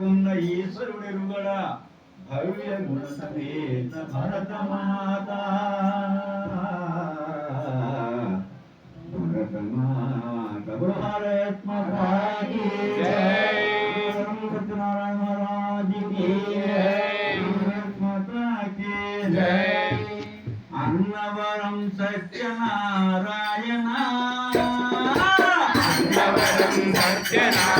భక్తులకున్న ఈశ్వరుడెరుగడ? భవ్య గుణసమేత భరత మాత. భరత మాత. భారత్మకాకి సత్యనారాయణ మహారాజ్కి మాతాకి జయ అన్నవరం సత్యనారాయణ. అన్నవరం సత్యనారాయణ.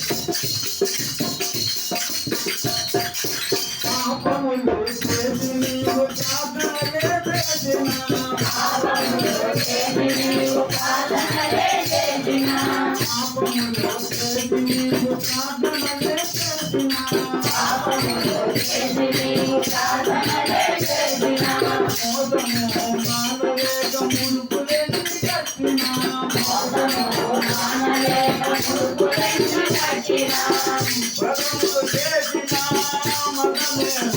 పాపములు